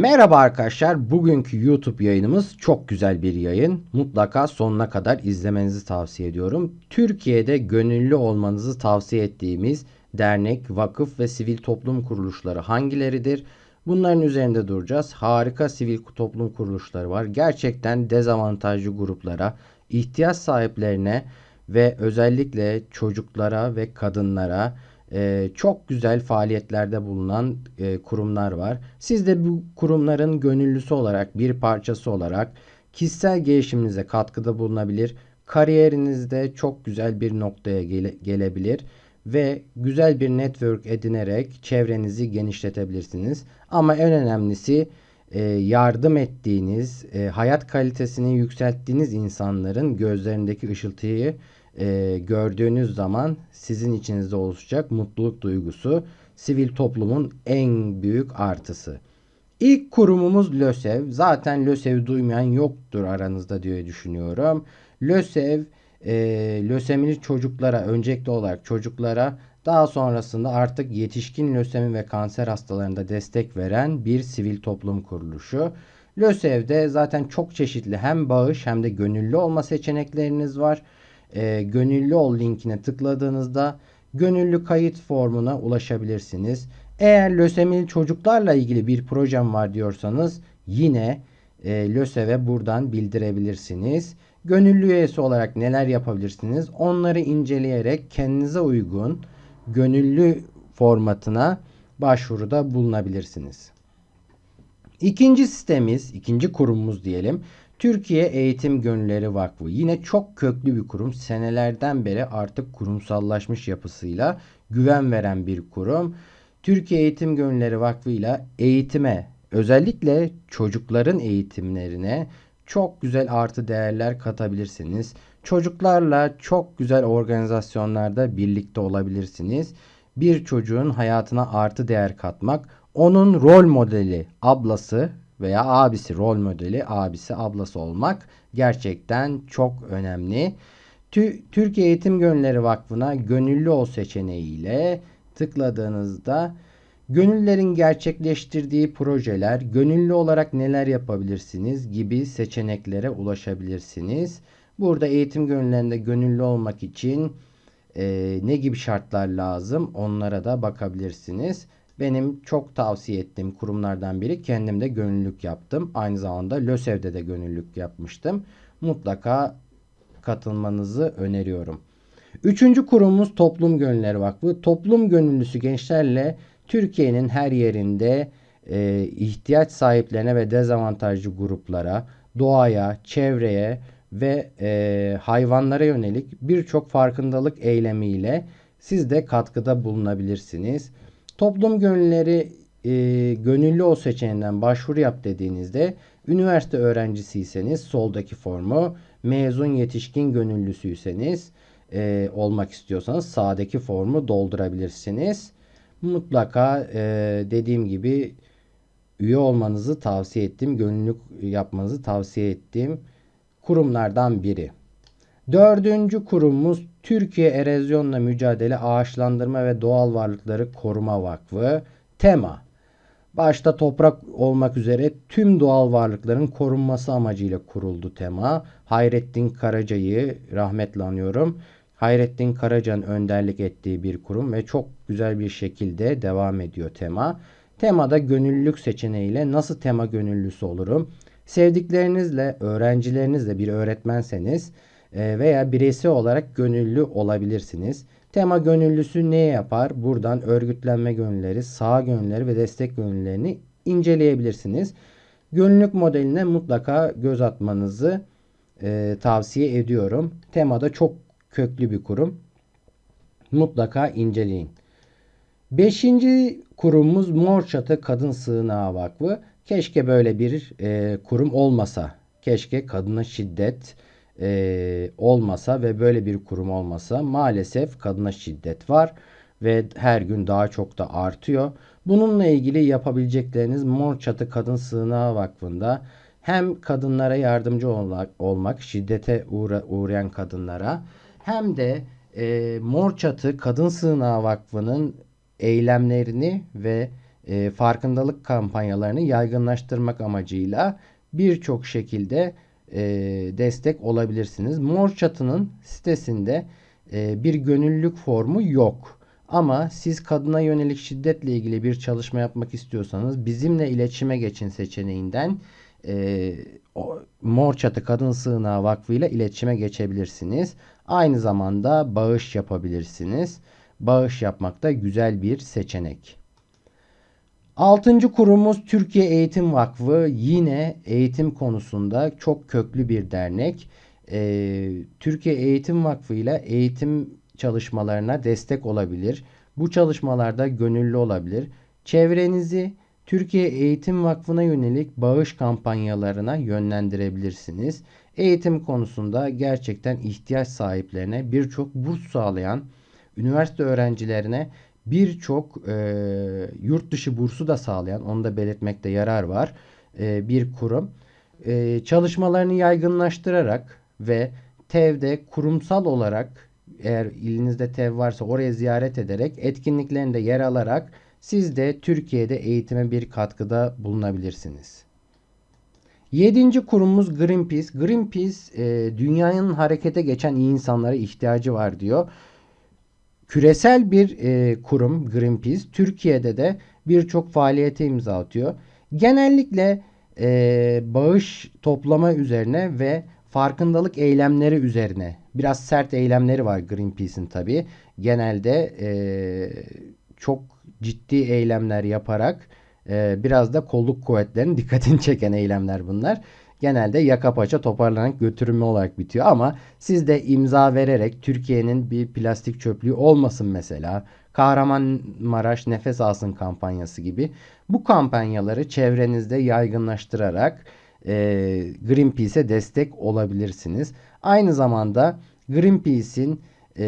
Merhaba arkadaşlar. Bugünkü YouTube yayınımız çok güzel bir yayın. Mutlaka sonuna kadar izlemenizi tavsiye ediyorum. Türkiye'de gönüllü olmanızı tavsiye ettiğimiz dernek, vakıf ve sivil toplum kuruluşları hangileridir? Bunların üzerinde duracağız. Harika sivil toplum kuruluşları var. Gerçekten dezavantajlı gruplara, ihtiyaç sahiplerine ve özellikle çocuklara ve kadınlara e, çok güzel faaliyetlerde bulunan e, kurumlar var. Siz de bu kurumların gönüllüsü olarak, bir parçası olarak kişisel gelişiminize katkıda bulunabilir. Kariyerinizde çok güzel bir noktaya gele, gelebilir ve güzel bir network edinerek çevrenizi genişletebilirsiniz. Ama en önemlisi e, yardım ettiğiniz, e, hayat kalitesini yükselttiğiniz insanların gözlerindeki ışıltıyı e, gördüğünüz zaman sizin içinizde oluşacak mutluluk duygusu sivil toplumun en büyük artısı. İlk kurumumuz LÖSEV. Zaten LÖSEV duymayan yoktur aranızda diye düşünüyorum. LÖSEV e, lösemili çocuklara öncelikli olarak çocuklara daha sonrasında artık yetişkin lösemi ve kanser hastalarında destek veren bir sivil toplum kuruluşu. LÖSEV'de zaten çok çeşitli hem bağış hem de gönüllü olma seçenekleriniz var e, gönüllü ol linkine tıkladığınızda gönüllü kayıt formuna ulaşabilirsiniz. Eğer lösemili çocuklarla ilgili bir projem var diyorsanız yine e, LÖSEV'e buradan bildirebilirsiniz. Gönüllü üyesi olarak neler yapabilirsiniz? Onları inceleyerek kendinize uygun gönüllü formatına başvuruda bulunabilirsiniz. İkinci sitemiz, ikinci kurumumuz diyelim. Türkiye Eğitim Gönülleri Vakfı yine çok köklü bir kurum. Senelerden beri artık kurumsallaşmış yapısıyla güven veren bir kurum. Türkiye Eğitim Gönülleri Vakfı ile eğitime özellikle çocukların eğitimlerine çok güzel artı değerler katabilirsiniz. Çocuklarla çok güzel organizasyonlarda birlikte olabilirsiniz. Bir çocuğun hayatına artı değer katmak, onun rol modeli, ablası veya abisi rol modeli abisi ablası olmak gerçekten çok önemli. Türkiye Eğitim Gönülleri Vakfı'na gönüllü ol seçeneğiyle tıkladığınızda gönüllerin gerçekleştirdiği projeler, gönüllü olarak neler yapabilirsiniz gibi seçeneklere ulaşabilirsiniz. Burada eğitim gönüllerinde gönüllü olmak için e, ne gibi şartlar lazım onlara da bakabilirsiniz. Benim çok tavsiye ettiğim kurumlardan biri. Kendim de gönüllülük yaptım. Aynı zamanda LÖSEV'de de gönüllülük yapmıştım. Mutlaka katılmanızı öneriyorum. Üçüncü kurumumuz Toplum Gönülleri Vakfı. Toplum gönüllüsü gençlerle Türkiye'nin her yerinde e, ihtiyaç sahiplerine ve dezavantajlı gruplara, doğaya, çevreye ve e, hayvanlara yönelik birçok farkındalık eylemiyle siz de katkıda bulunabilirsiniz. Toplum gönülleri e, gönüllü o seçeneğinden başvuru yap dediğinizde üniversite öğrencisiyseniz soldaki formu mezun yetişkin gönüllüsüyseniz e, olmak istiyorsanız sağdaki formu doldurabilirsiniz. Mutlaka e, dediğim gibi üye olmanızı tavsiye ettiğim, gönüllülük yapmanızı tavsiye ettiğim kurumlardan biri. Dördüncü kurumumuz Türkiye Erozyonla Mücadele Ağaçlandırma ve Doğal Varlıkları Koruma Vakfı TEMA. Başta toprak olmak üzere tüm doğal varlıkların korunması amacıyla kuruldu TEMA. Hayrettin Karaca'yı rahmetle anıyorum. Hayrettin Karaca'nın önderlik ettiği bir kurum ve çok güzel bir şekilde devam ediyor TEMA. TEMA'da gönüllülük seçeneğiyle nasıl TEMA gönüllüsü olurum? Sevdiklerinizle, öğrencilerinizle bir öğretmenseniz veya bireysel olarak gönüllü olabilirsiniz. Tema gönüllüsü ne yapar? Buradan örgütlenme gönülleri, sağ gönülleri ve destek gönüllerini inceleyebilirsiniz. Gönüllülük modeline mutlaka göz atmanızı e, tavsiye ediyorum. Temada çok köklü bir kurum. Mutlaka inceleyin. Beşinci kurumumuz Mor Çatı Kadın Sığınağı Vakfı. Keşke böyle bir e, kurum olmasa. Keşke kadına şiddet, e, olmasa ve böyle bir kurum olmasa maalesef kadına şiddet var ve her gün daha çok da artıyor. Bununla ilgili yapabilecekleriniz Mor Çatı Kadın Sığınağı Vakfı'nda hem kadınlara yardımcı olmak, şiddete uğra, uğrayan kadınlara hem de e, Mor Çatı Kadın Sığınağı Vakfı'nın eylemlerini ve e, farkındalık kampanyalarını yaygınlaştırmak amacıyla birçok şekilde e, destek olabilirsiniz. Mor Çatı'nın sitesinde e, bir gönüllülük formu yok. Ama siz kadına yönelik şiddetle ilgili bir çalışma yapmak istiyorsanız bizimle iletişime geçin seçeneğinden e, o, Mor Çatı Kadın Sığınağı Vakfı ile iletişime geçebilirsiniz. Aynı zamanda bağış yapabilirsiniz. Bağış yapmak da güzel bir seçenek. Altıncı kurumumuz Türkiye Eğitim Vakfı. Yine eğitim konusunda çok köklü bir dernek. Ee, Türkiye Eğitim Vakfı ile eğitim çalışmalarına destek olabilir. Bu çalışmalarda gönüllü olabilir. Çevrenizi Türkiye Eğitim Vakfı'na yönelik bağış kampanyalarına yönlendirebilirsiniz. Eğitim konusunda gerçekten ihtiyaç sahiplerine birçok burs sağlayan üniversite öğrencilerine birçok e, yurt dışı bursu da sağlayan, onu da belirtmekte yarar var, e, bir kurum. E, çalışmalarını yaygınlaştırarak ve TEV'de kurumsal olarak eğer ilinizde TEV varsa oraya ziyaret ederek etkinliklerinde yer alarak siz de Türkiye'de eğitime bir katkıda bulunabilirsiniz. Yedinci kurumumuz Greenpeace. Greenpeace e, dünyanın harekete geçen iyi insanlara ihtiyacı var diyor. Küresel bir e, kurum Greenpeace. Türkiye'de de birçok faaliyete imza atıyor. Genellikle e, bağış toplama üzerine ve farkındalık eylemleri üzerine biraz sert eylemleri var Greenpeace'in tabi. Genelde e, çok ciddi eylemler yaparak e, biraz da kolluk kuvvetlerinin dikkatini çeken eylemler bunlar. Genelde yaka paça toparlanıp götürülme olarak bitiyor ama siz de imza vererek Türkiye'nin bir plastik çöplüğü olmasın mesela. Kahramanmaraş Nefes Alsın kampanyası gibi bu kampanyaları çevrenizde yaygınlaştırarak e, Greenpeace'e destek olabilirsiniz. Aynı zamanda Greenpeace'in e,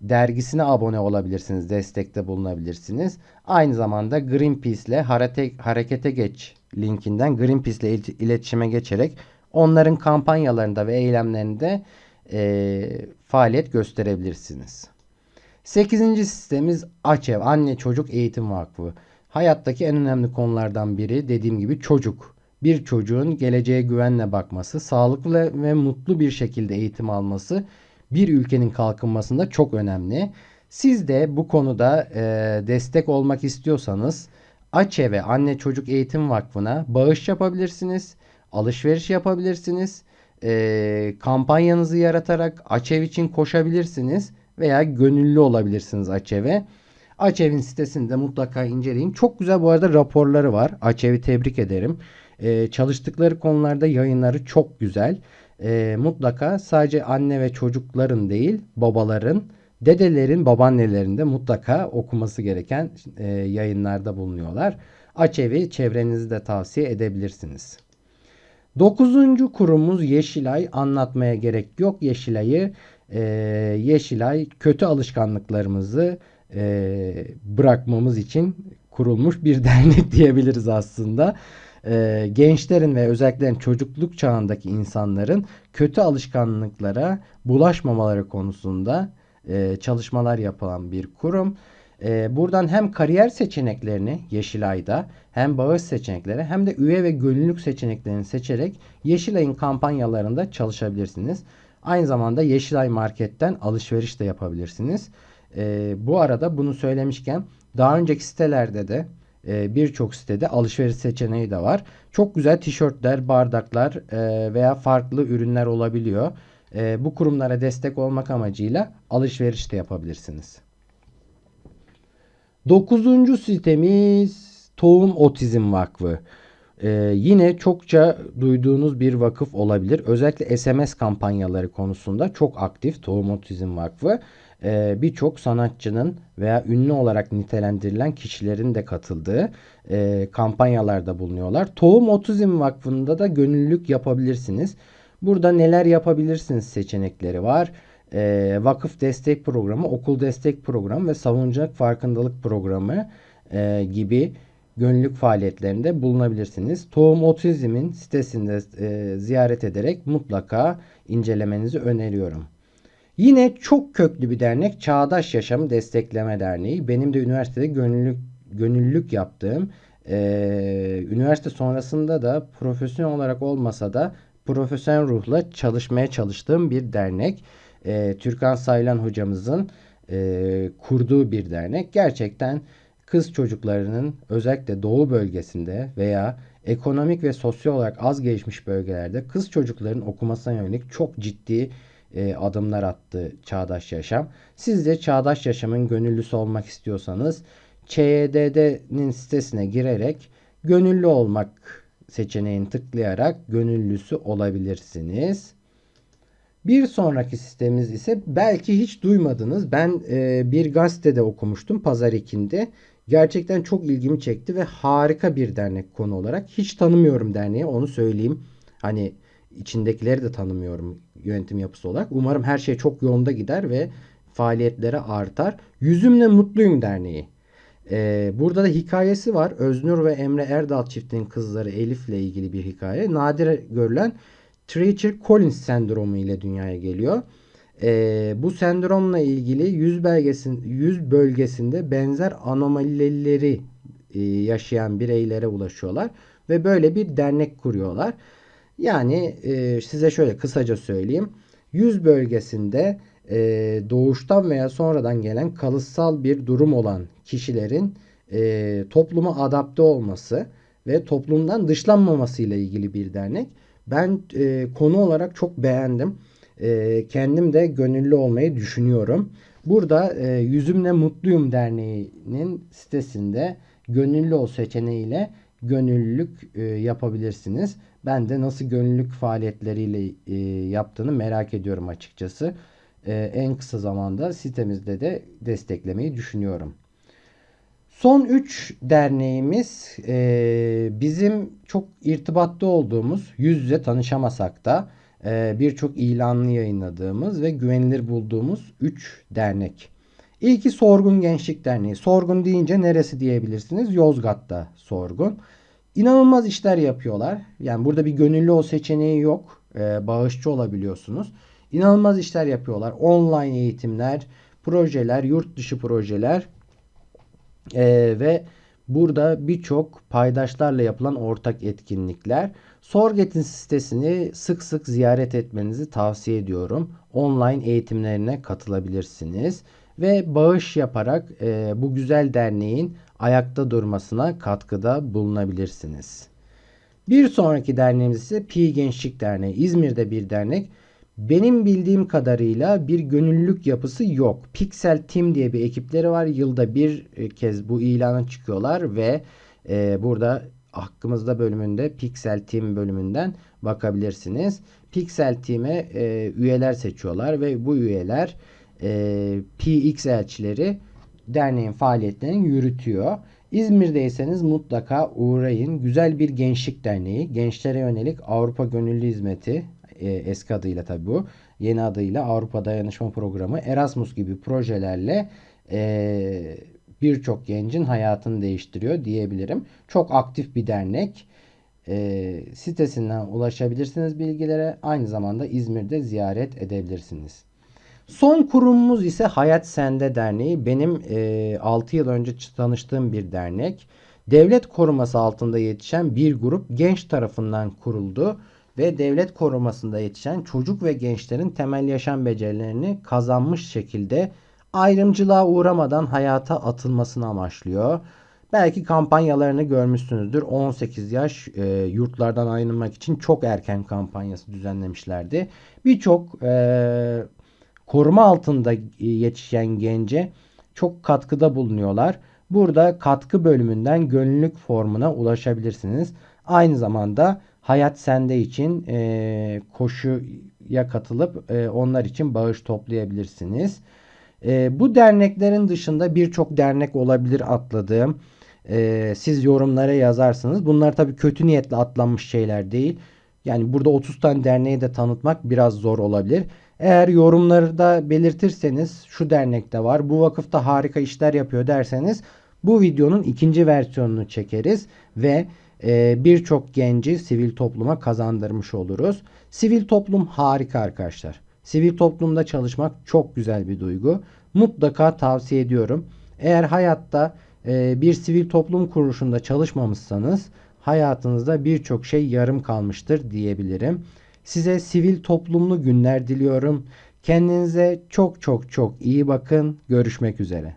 dergisine abone olabilirsiniz, destekte bulunabilirsiniz. Aynı zamanda Greenpeace ile harete, harekete geç linkinden Greenpeace ile iletişime geçerek onların kampanyalarında ve eylemlerinde e, faaliyet gösterebilirsiniz. Sekizinci sistemimiz AÇEV, Anne Çocuk Eğitim Vakfı. Hayattaki en önemli konulardan biri dediğim gibi çocuk. Bir çocuğun geleceğe güvenle bakması, sağlıklı ve mutlu bir şekilde eğitim alması bir ülkenin kalkınmasında çok önemli. Siz de bu konuda e, destek olmak istiyorsanız AÇE ve Anne Çocuk Eğitim Vakfı'na bağış yapabilirsiniz. Alışveriş yapabilirsiniz. E, kampanyanızı yaratarak AÇEV için koşabilirsiniz. Veya gönüllü olabilirsiniz AÇEV'e. AÇEV'in sitesinde mutlaka inceleyin. Çok güzel bu arada raporları var. AÇEV'i tebrik ederim. E, çalıştıkları konularda yayınları çok güzel e, mutlaka sadece anne ve çocukların değil babaların, dedelerin, babaannelerin de mutlaka okuması gereken e, yayınlarda bulunuyorlar. Açevi çevrenizde tavsiye edebilirsiniz. Dokuzuncu kurumuz Yeşilay. Anlatmaya gerek yok. Yeşilay'ı e, Yeşilay kötü alışkanlıklarımızı e, bırakmamız için kurulmuş bir dernek diyebiliriz aslında e, gençlerin ve özellikle çocukluk çağındaki insanların kötü alışkanlıklara bulaşmamaları konusunda e, çalışmalar yapılan bir kurum. E, buradan hem kariyer seçeneklerini Yeşilay'da hem bağış seçenekleri hem de üye ve gönüllülük seçeneklerini seçerek Yeşilay'ın kampanyalarında çalışabilirsiniz. Aynı zamanda Yeşilay Market'ten alışveriş de yapabilirsiniz. E, bu arada bunu söylemişken daha önceki sitelerde de e, birçok sitede alışveriş seçeneği de var. Çok güzel tişörtler, bardaklar e, veya farklı ürünler olabiliyor. E, bu kurumlara destek olmak amacıyla alışveriş de yapabilirsiniz. Dokuzuncu sitemiz Tohum Otizm Vakfı. Ee, yine çokça duyduğunuz bir vakıf olabilir. Özellikle SMS kampanyaları konusunda çok aktif Tohum Otizm Vakfı e, birçok sanatçının veya ünlü olarak nitelendirilen kişilerin de katıldığı e, kampanyalarda bulunuyorlar. Tohum Otizm Vakfı'nda da gönüllülük yapabilirsiniz. Burada neler yapabilirsiniz seçenekleri var. E, vakıf destek programı, okul destek programı ve savunuculuk farkındalık programı e, gibi gönüllülük faaliyetlerinde bulunabilirsiniz. Tohum Otizm'in sitesinde e, ziyaret ederek mutlaka incelemenizi öneriyorum. Yine çok köklü bir dernek Çağdaş Yaşamı Destekleme Derneği. Benim de üniversitede gönüllülük gönüllülük yaptığım, e, üniversite sonrasında da profesyonel olarak olmasa da profesyonel ruhla çalışmaya çalıştığım bir dernek. E, Türkan Saylan hocamızın e, kurduğu bir dernek. Gerçekten kız çocuklarının özellikle doğu bölgesinde veya ekonomik ve sosyal olarak az gelişmiş bölgelerde kız çocukların okumasına yönelik çok ciddi e, adımlar attı Çağdaş Yaşam. Siz de Çağdaş Yaşam'ın gönüllüsü olmak istiyorsanız ÇYDD'nin sitesine girerek gönüllü olmak seçeneğini tıklayarak gönüllüsü olabilirsiniz. Bir sonraki sitemiz ise belki hiç duymadınız. Ben e, bir gazetede okumuştum Pazar 2'de. Gerçekten çok ilgimi çekti ve harika bir dernek konu olarak. Hiç tanımıyorum derneği onu söyleyeyim. Hani içindekileri de tanımıyorum yönetim yapısı olarak. Umarım her şey çok yolunda gider ve faaliyetleri artar. Yüzümle Mutluyum Derneği. Ee, burada da hikayesi var. Öznur ve Emre Erdal çiftinin kızları Elif ile ilgili bir hikaye. Nadir görülen Treacher Collins sendromu ile dünyaya geliyor. Ee, bu sendromla ilgili yüz belgesin yüz bölgesinde benzer anomalileri e, yaşayan bireylere ulaşıyorlar ve böyle bir dernek kuruyorlar. Yani e, size şöyle kısaca söyleyeyim. Yüz bölgesinde e, doğuştan veya sonradan gelen kalıtsal bir durum olan kişilerin e, topluma adapte olması ve toplumdan dışlanmaması ile ilgili bir dernek. Ben e, konu olarak çok beğendim. E, kendim de gönüllü olmayı düşünüyorum. Burada e, Yüzümle Mutluyum Derneği'nin sitesinde gönüllü ol seçeneğiyle gönüllülük e, yapabilirsiniz. Ben de nasıl gönüllülük faaliyetleriyle e, yaptığını merak ediyorum açıkçası. E, en kısa zamanda sitemizde de desteklemeyi düşünüyorum. Son 3 derneğimiz e, bizim çok irtibatta olduğumuz, yüz yüze tanışamasak da e, birçok ilanlı yayınladığımız ve güvenilir bulduğumuz 3 dernek. İlki Sorgun Gençlik Derneği. Sorgun deyince neresi diyebilirsiniz? Yozgat'ta Sorgun. İnanılmaz işler yapıyorlar. Yani burada bir gönüllü o seçeneği yok. Bağışçı olabiliyorsunuz. İnanılmaz işler yapıyorlar. Online eğitimler, projeler, yurt dışı projeler e, ve burada birçok paydaşlarla yapılan ortak etkinlikler. Sorget'in sitesini sık sık ziyaret etmenizi tavsiye ediyorum. Online eğitimlerine katılabilirsiniz ve bağış yaparak e, bu güzel derneğin ayakta durmasına katkıda bulunabilirsiniz. Bir sonraki derneğimiz ise Pi Gençlik Derneği. İzmir'de bir dernek. Benim bildiğim kadarıyla bir gönüllülük yapısı yok. Pixel Team diye bir ekipleri var. Yılda bir e, kez bu ilana çıkıyorlar ve e, burada hakkımızda bölümünde Pixel Team bölümünden bakabilirsiniz. Pixel Team'e e, üyeler seçiyorlar ve bu üyeler e, PX elçileri derneğin faaliyetlerini yürütüyor. İzmir'deyseniz mutlaka uğrayın. Güzel bir gençlik derneği. Gençlere yönelik Avrupa Gönüllü Hizmeti e, eski adıyla tabi bu. Yeni adıyla Avrupa Dayanışma Programı Erasmus gibi projelerle e, birçok gencin hayatını değiştiriyor diyebilirim. Çok aktif bir dernek. E, sitesinden ulaşabilirsiniz bilgilere. Aynı zamanda İzmir'de ziyaret edebilirsiniz. Son kurumumuz ise Hayat Sende Derneği. Benim e, 6 yıl önce tanıştığım bir dernek. Devlet koruması altında yetişen bir grup genç tarafından kuruldu ve devlet korumasında yetişen çocuk ve gençlerin temel yaşam becerilerini kazanmış şekilde ayrımcılığa uğramadan hayata atılmasını amaçlıyor. Belki kampanyalarını görmüşsünüzdür. 18 yaş e, yurtlardan ayrılmak için çok erken kampanyası düzenlemişlerdi. Birçok e, koruma altında yetişen gence çok katkıda bulunuyorlar. Burada katkı bölümünden gönüllülük formuna ulaşabilirsiniz. Aynı zamanda Hayat Sende için e, koşuya katılıp e, onlar için bağış toplayabilirsiniz. E, bu derneklerin dışında birçok dernek olabilir atladığım. E, siz yorumlara yazarsınız. Bunlar tabii kötü niyetle atlanmış şeyler değil. Yani burada 30 tane derneği de tanıtmak biraz zor olabilir. Eğer yorumlarda belirtirseniz şu dernekte var, bu vakıfta harika işler yapıyor derseniz bu videonun ikinci versiyonunu çekeriz ve e, birçok genci sivil topluma kazandırmış oluruz. Sivil toplum harika arkadaşlar. Sivil toplumda çalışmak çok güzel bir duygu. Mutlaka tavsiye ediyorum. Eğer hayatta e, bir sivil toplum kuruluşunda çalışmamışsanız hayatınızda birçok şey yarım kalmıştır diyebilirim. Size sivil toplumlu günler diliyorum. Kendinize çok çok çok iyi bakın. Görüşmek üzere.